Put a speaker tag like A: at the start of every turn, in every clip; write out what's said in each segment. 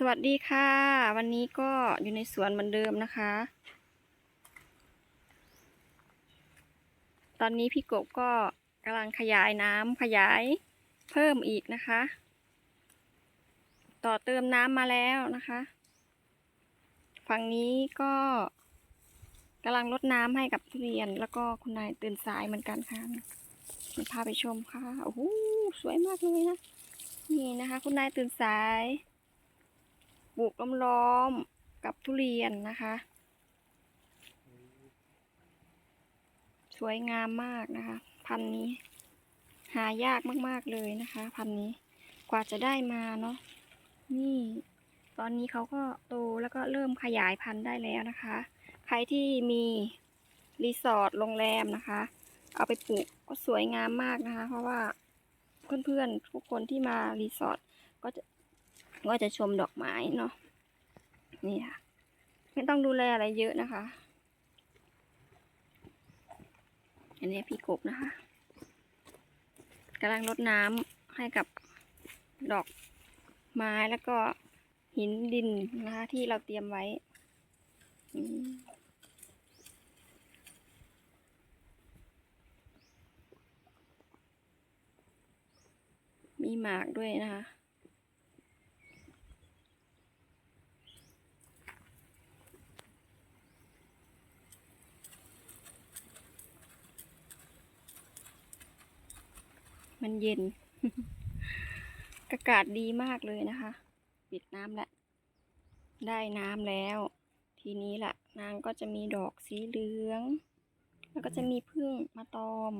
A: สวัสดีค่ะ วันนี้ก็อยู่ในสวนเหมือนเดิมนะคะ ตอนนี้พี่กบก็กำลังขยายน้ำขยายเพิ่มอีกนะคะ ต่อเติมน้ำมาแล้วนะคะ ฝั่งนี้ก็กำลังลดน้ำให้กับทุเรียน แล้วก็คุณนายตื่นสายเหมือนกันค่ะเดี๋ยวพาไปชมค่ะโอ้โหสวยมากเลยนะนี่นะคะ คุณนายตื่นสาย ปลูกล้อมๆกับทุเรียนนะคะ สวยงามมากนะคะ พันธุ์นี้ หายากมากๆเลยนะคะ พันธุ์นี้กว่าจะได้มาเนาะนี่ ตอนนี้เขาก็โตแล้วก็เริ่มขยายพันธุ์ได้แล้วนะคะ ใครที่มีรีสอร์ทโรงแรมนะคะ เอาไปปลูกก็สวยงามมากนะคะ เพราะว่าเพื่อนๆทุกคนที่มารีสอร์ทก็จะ ก็จะชมดอกไม้เนาะนี่ค่ะ ไม่ต้องดูแลอะไรเยอะนะคะ อันนี้พี่กบนะคะกำลังรดน้ำให้กับดอกไม้แล้วก็หินดินนะคะที่เราเตรียมไว้มีหมากด้วยนะคะ มันเย็น อากาศดีมากเลยนะคะ ปิดน้ำแล้วได้น้ำแล้ว ทีนี้ล่ะ นางก็จะมีดอกสีเหลือง แล้วก็จะมีพึ่งมาตอม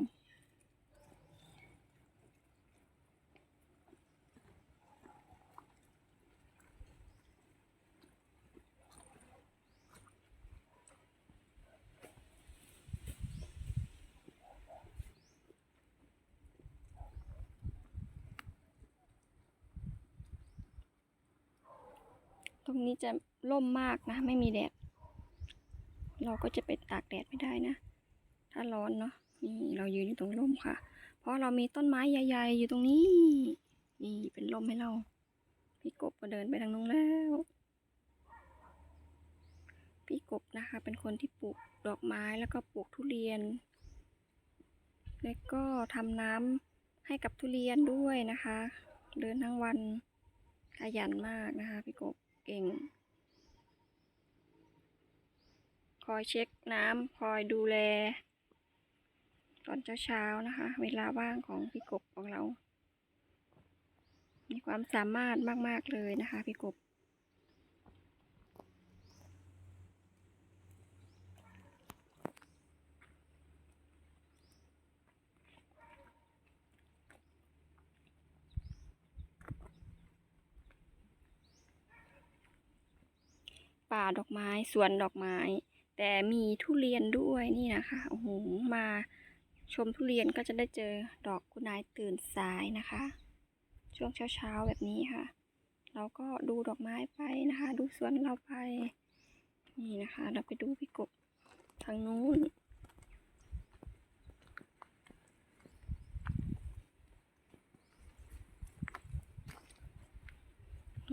A: ตรงนี้จะร่มมากนะ ไม่มีแดด เราก็จะไปตากแดดไม่ได้นะ ถ้าร้อนเนาะ นี่เรายืนอยู่ตรงร่มค่ะ เพราะเรามีต้นไม้ใหญ่ ๆ อยู่ตรงนี้ นี่เป็นร่มให้เรา พี่กบก็เดินไปทางนู้นแล้ว พี่กบนะคะ เป็นคนที่ปลูกดอกไม้แล้วก็ปลูกทุเรียน แล้วก็ทำน้ำให้กับทุเรียนด้วยนะคะ เดินทั้งวันขยันมากนะคะ พี่กบ เก่ง คอยเช็คน้ำคอยดูแล ตอนเช้าๆนะคะ เวลาว่างของพี่กบของเรา มีความสามารถมาก ๆ เลยนะคะ พี่กบ ป่าดอกไม้สวนดอกไม้ แต่มีทุเรียนด้วยนี่นะคะโอ้โหมาชมทุเรียนก็จะได้เจอดอกคุณนายตื่นสายนะคะ ช่วงเช้าๆแบบนี้ค่ะ เราก็ดูดอกไม้ไปนะคะ ดูสวนเราไป นี่นะคะ เราไปดูพี่กบทางนู้น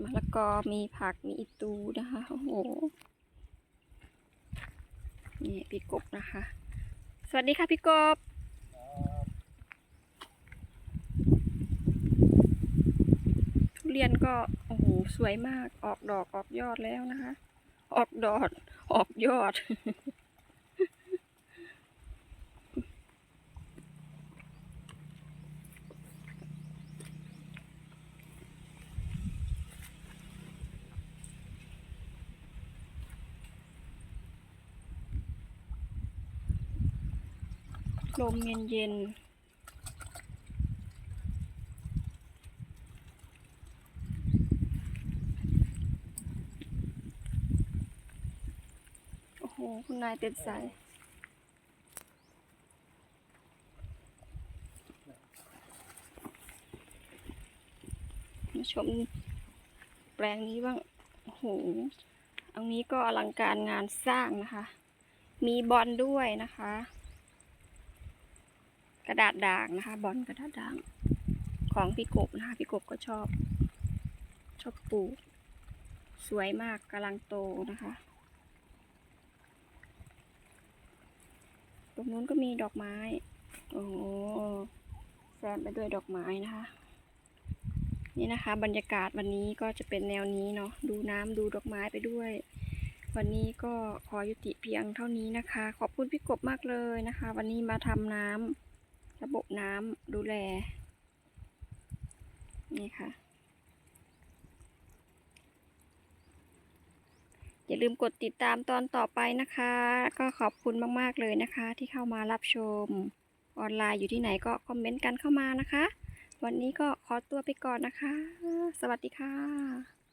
A: มะละกอมีผักมีอีตูนะคะโอ้โหนี่พี่กบนะคะ สวัสดีค่ะพี่กบทุเรียนก็โอ้โหสวยมากออกดอกออกยอดแล้วนะคะ ออกดอกออกยอด ลมเย็นๆโอ้โห คุณนายเต็มสายมาชมแปลงนี้บ้าง โอ้โหอันนี้ก็อลังการงานสร้างนะคะ มีบอลด้วยนะคะ กระดาษด่างนะคะ บอลกระดาษด่าง ของพี่กบนะคะพี่กบก็ชอบ ชอบปลูก สวยมากกำลังโตนะคะ ตรงนู้นก็มีดอกไม้ โอ้แซมไปด้วยดอกไม้นะคะ นี่นะคะ บรรยากาศวันนี้ก็จะเป็นแนวนี้เนาะดูน้ำดูดอกไม้ไปด้วยวันนี้ก็ขอยุติเพียงเท่านี้นะคะ ขอบคุณพี่กบมากเลยนะคะ วันนี้มาทำน้ำ ระบบน้ำดูแล นี่ค่ะ อย่าลืมกดติดตามตอนต่อไปนะคะ ก็ขอบคุณมาก ๆ เลยนะคะ ที่เข้ามารับชมออนไลน์อยู่ที่ไหนก็คอมเมนต์กันเข้ามานะคะ วันนี้ก็ขอตัวไปก่อนนะคะ สวัสดีค่ะ